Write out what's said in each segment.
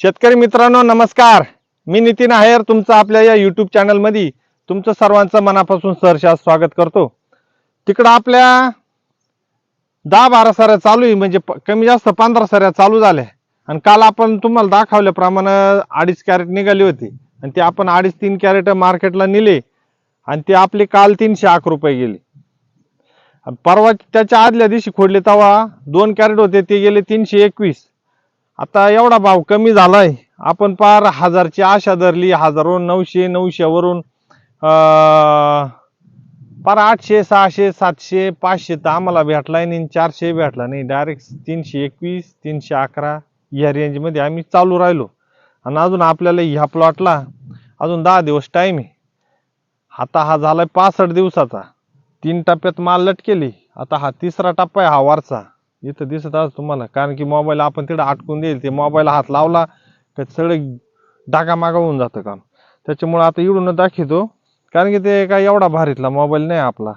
शेतकरी मित्रांनो नमस्कार. मी नितीन आहेर तुमचं आपल्या या यूट्यूब चॅनलमध्ये तुमचं सर्वांचं मनापासून सहर्ष स्वागत करतो. तिकडं आपल्या दहा बारा सऱ्या चालू आहे म्हणजे कमी जास्त पंधरा सऱ्या चालू झाल्या. आणि काल आपण तुम्हाला दाखवल्याप्रमाणे अडीच कॅरेट निघाली होती. आणि ते आपण अडीच तीन कॅरेट मार्केटला नेले. आणि ते आपले काल तीनशे अकरा रुपये गेले. परवा त्याच्या आदल्या दिवशी खोडले तेव्हा दोन कॅरेट होते ते गेले तीनशे एकवीस. आता एवढा भाव कमी झालाय. आपण पार हजारची आशा धरली हजारवरून नऊशे नऊशेवरून पार आठशे सहाशे सातशे पाचशे तर आम्हाला भेटला नाही चारशे भेटला नाही. डायरेक्ट तीनशे एकवीस तीनशे अकरा या रेंजमध्ये आम्ही चालू राहिलो. आणि अजून आपल्याला ह्या प्लॉटला अजून दहा दिवस टाईम आहे. आता हा झालाय पासष्ट दिवसाचा. तीन टप्प्यात माल लटकेली. आता हा तिसरा टप्पा आहे हा वारचा. इथं दिसत आज तुम्हाला. कारण की मोबाईल आपण तिथं अटकून देईल. ते मोबाईल हात लावला का सगळं डागा मागा होऊन जातं काम. त्याच्यामुळे आता इडून दाखवतो कारण की ते काय एवढा भारीतला मोबाईल नाही आपला.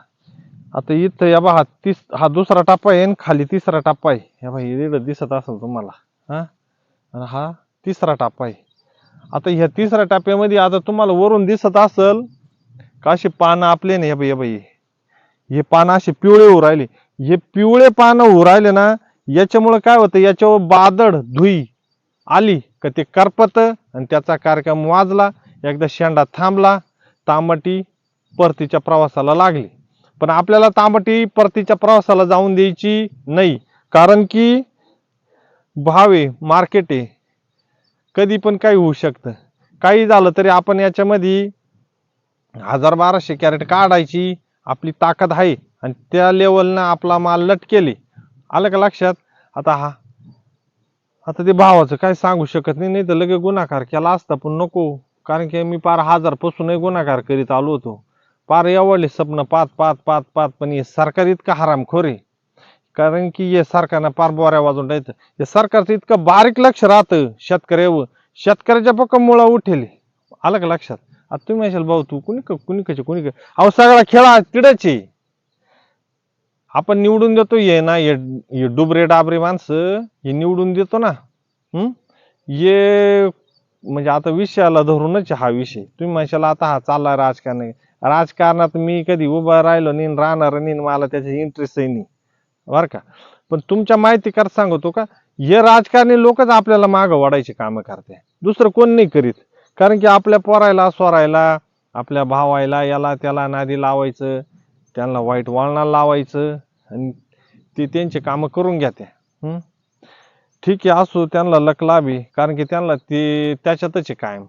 आता इथं या बा हा तीस हा दुसरा टप्पा आहे आणि खाली तिसरा टप्पा आहे. या बा इकडं दिसत असेल तुम्हाला. हा? आणि हा तिसरा टप्पा आहे. आता ह्या तिसऱ्या टप्प्यामध्ये आता तुम्हाला वरून दिसत असेल का अशी पानं आपले नाही हे बाई हे बाई हे पानं अशी पिवळे होऊ राहिले. हे पिवळे पानं होऊ राहिले ना याच्यामुळं काय होतं याच्यावर बादड धुई आली का ते करपत आणि त्याचा कार्यक्रम वाजला एकदा शेंडा थांबला तांबटी परतीच्या प्रवासाला लागली. पण आपल्याला तांबटी परतीच्या प्रवासाला जाऊन द्यायची नाही कारण की भावे मार्केट आहे कधी पण काही होऊ शकतं. काही झालं तरी आपण याच्यामध्ये हजार बाराशे कॅरेट काढायची आपली ताकद आहे आणि त्या लेवलनं आपला माल लटकेले. आलं का लक्षात? आता हा आता ते भावाचं काय सांगू शकत नाही नाही तर लगे गुन्हाकार केला असता पण नको. कारण की मी पार हजार पासूनही गुन्हाकार करीत आलो होतो. पार एवढले स्वप्न पाच पाच पाच पाच पण हे सरकार इतकं हरामखोर आहे. कारण की हे सरकारनं पार बोऱ्या वाजून द्यायचं हे सरकारचं इतकं बारीक लक्ष राहतं शेतकऱ्यावर. शेतकऱ्याच्या पक्क मुळा उठेल. आलं का लक्षात? आता तुम्ही असाल भाऊ तू कुणी क- कुणी कशी कुणी क- अहो सगळा खेळा तिडच आहे. आपण निवडून देतो ये ना ये डुबरे डाबरे माणसं हे निवडून देतो ना. हम्म ये म्हणजे आता विषयाला धरूनच हा विषय. तुम्ही म्हणशाल आता हा चालला राजकारण. राजकारणात मी कधी उभा राहिलो नाही आणि राहणार नाही आणि मला त्याचा इंटरेस्टही नाही. बर का? पण तुमच्या माहिती कर सांगतो का हे राजकारणी लोकच आपल्याला मागं वाढायचे कामं करते दुसरं कोण नाही करीत. कारण की आपल्या पोरायला स्वरायला आपल्या भावायला याला त्याला नादी लावायचं त्यांना वाईट वळणाला लावायचं आणि ते त्यांचे कामं करून घ्या ठीक आहे असो त्यांना लक लाभी कारण की त्यांना ते त्याच्यातच आहे कायम.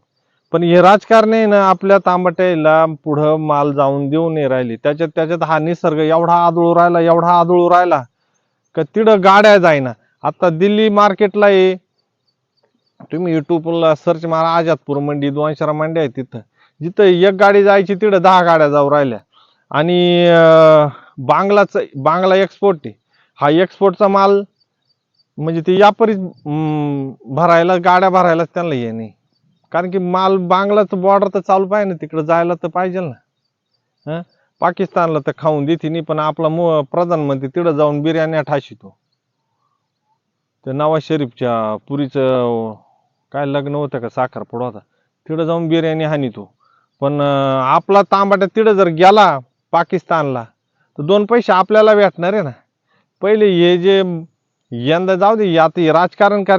पण हे राजकारणी ना आपल्या तांबट्याला पुढं माल जाऊन देऊ नाही राहिली. त्याच्यात त्याच्यात हा निसर्ग एवढा आदळू राहिला एवढा आदळू राहिला का तिथं गाड्या जाईना. आता दिल्ली मार्केटला ये तुम्ही युट्यूबला सर्च मारा आजादपूर मंडी दोनशेरा मंडी आहे तिथं. जिथं एक गाडी जायची तिथं दहा गाड्या जाऊ राहिल्या. आणि अं, बांगलाचं बांगला एक्सपोर्ट आहे. हा एक्सपोर्टचा माल म्हणजे ते यापरीच भरायला गाड्या भरायला त्यांना ये नाही. कारण की माल बांगलाचं बॉर्डर तर चालू पाहिजे ना तिकडं जायला तर पाहिजे ना. हं? पाकिस्तानला तर खाऊन देते नाही पण आपला मो प्रधानमंत्री तिथं जाऊन बिर्याण्या ठाशितो. ते नवाज शरीफच्या पुरीचं काय लग्न होतं का? साखरपुडा होता. तिथं जाऊन बिर्याणी हानितो पण अं, आपला तांबाटा तिथं जर गेला पाकिस्तानला तर दोन पैसे आपल्याला भेटणार आहे ना. पहिले हे जे यंदा जाऊ दे आता हे राजकारण कर